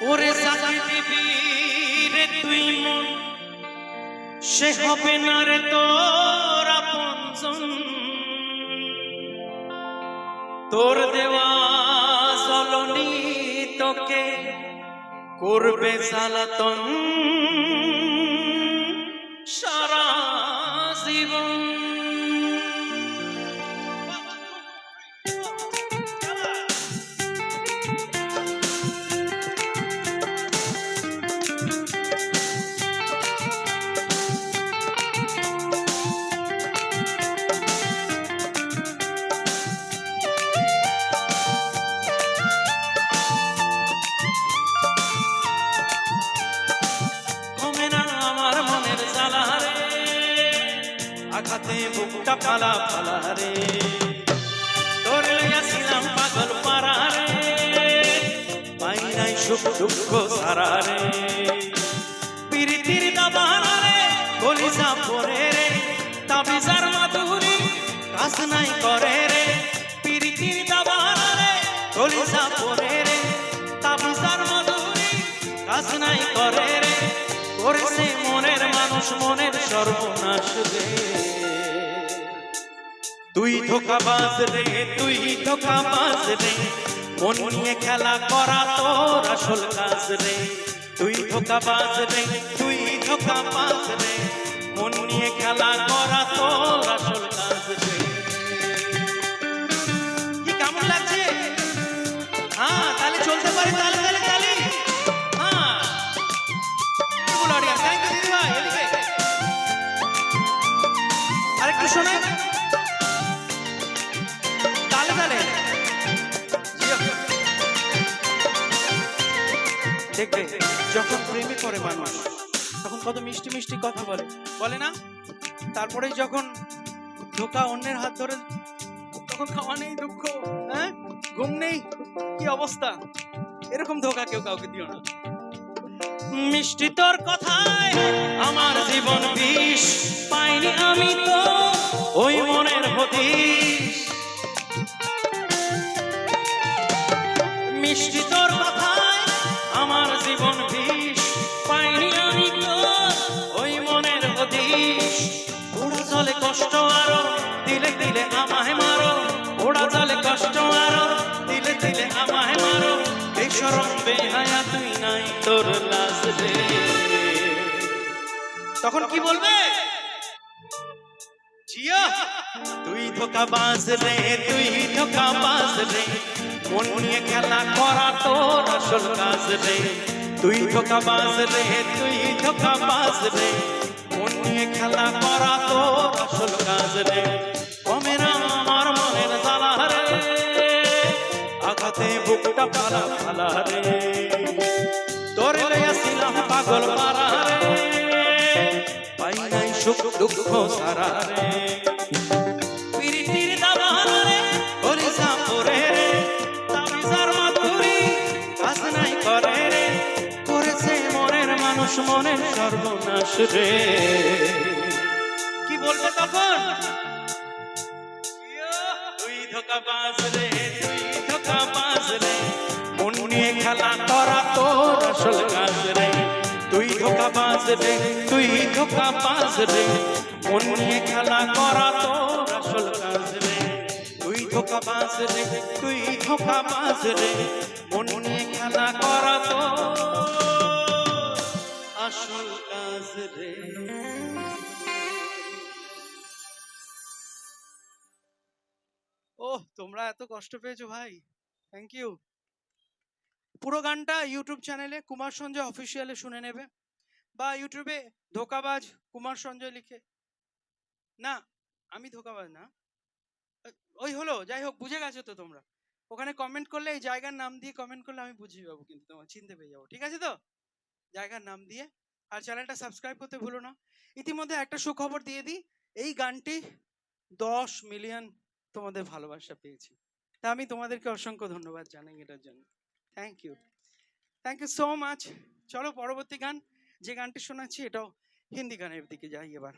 ওরে সাথে দিবি রে তুই মন। সে হবে না রে তোর তোর দেওয়া জলনি তোকে করবে সালাতন বুকটা ফালা ফালা রে তোর লইয়াছিলাম পাগল পারা রে পাই নাই সুখ দুঃখ সারা রে পিরিতির দাবানা রে কলিজা পরে রে তাবিজার মাধুরী কাজ নাই করে রে পিরিতির দাবানা রে কলিজা পরে রে তাবিজার মাধুরী কাজ নাই করে রে করেছে মনের মানুষ মনের সর্বনাশ রে তুই ধোকাবাজ রে, তুই ধোকাবাজ রে। মন নিয়ে খেলা করা তোর আসল কাজ রে। তুই ধোকাবাজ রে, তুই ধোকাবাজ রে। মন নিয়ে খেলা করা তোর আসল কাজ রে। কি কেমন লাগছে? হ্যাঁ তাহলে চলতে পারে, তাহলে তাহলে তাহলে। হ্যাঁ। থ্যাংক আরেকটু শোনাই দেখবে যখন প্রেমে করে মানুষ, তখন কত মিষ্টি মিষ্টি কথা বলে। বলে না? তারপরে যখন ধোকা অন্যের হাত ধরে, তখন খাওয়া নেই দুঃখ হ্যাঁ? ঘুম নেই, কি অবস্থা? এরকম ধোকা কেউ কাউকে দিও না। মিষ্টি তোর কথায় আমার জীবন বিষ, পাইনি আমি তো ওই মনের হদিস কষ্ট আরও, দিলে দিলে আমায় মারো। ওরা চলে কষ্ট আরও, দিলে দিলে আমায় মারো। বেহায়া তুই নাই তোর তখন কি বলবে? জিয়া, তুই ধোকা বাজ রে, তুই ধোকা বাজ রে। মন নিয়ে খেলা করা তোর আসল কাজ রে। তুই ধোকা বাজ রে, তুই ধোকা বাজ রে। নিয়ে খেলা করা তোর আসল কাজ রে। কমে আমার মনের জ্বালা রে। আঘাতে বুকটা ফালা ফালা রে। তোর লইয়াছিলাম পাগল মারা রে। পাই নাই সুখ দুঃখ সারা রে। মনের মানুষ মনের সর্বনাশ রে। কি বলবে তখন? তুই ধোকা বাজ রে, তুই ধোকা বাজ রে। মন নিয়ে খেলা করা তোর আসল কাজ রে। তুই ধোকা বাজ রে, তুই ধোকা বাজ রে। মন নিয়ে খেলা করা তোর আসল কাজ রে। তুই ধোকা বাজ রে, তুই ধোকা বাজ রে। রে। ওহ, তোমরা এত কষ্ট পেয়েছ ভাই। থ্যাংক ইউ পুরো গানটা ইউটিউব চ্যানেলে কুমার সঞ্জয় অফিসিয়ালে শুনে নেবে। বা ইউটিউবে ধোকাবাজ কুমার সঞ্জয় লিখে। না, আমি ধোকাবাজ না। ওই হলো, যাই হোক, বুঝে গেছো তো তোমরা। ওখানে কমেন্ট করলে, এই জায়গার নাম দিয়ে কমেন্ট করলে আমি বুঝিয়ে যাব কিন্তু তোমার চিনতে পেয়ে যাব। ঠিক আছে তো? জায়গার নাম দিয়ে আর চ্যানেলটা সাবস্ক্রাইব করতে ভুলো না। ইতিমধ্যে একটা সুখবর দিয়ে দিই, এই গানটি দশ মিলিয়ন তোমাদের ভালোবাসা পেয়েছি। তা আমি তোমাদেরকে অসংখ্য ধন্যবাদ জানাই এটার জন্য। Thank you thank you so much চলো পরবর্তী গান, যে গানটি শোনাচ্ছি এটাও হিন্দি গানের দিকে যাই এবার।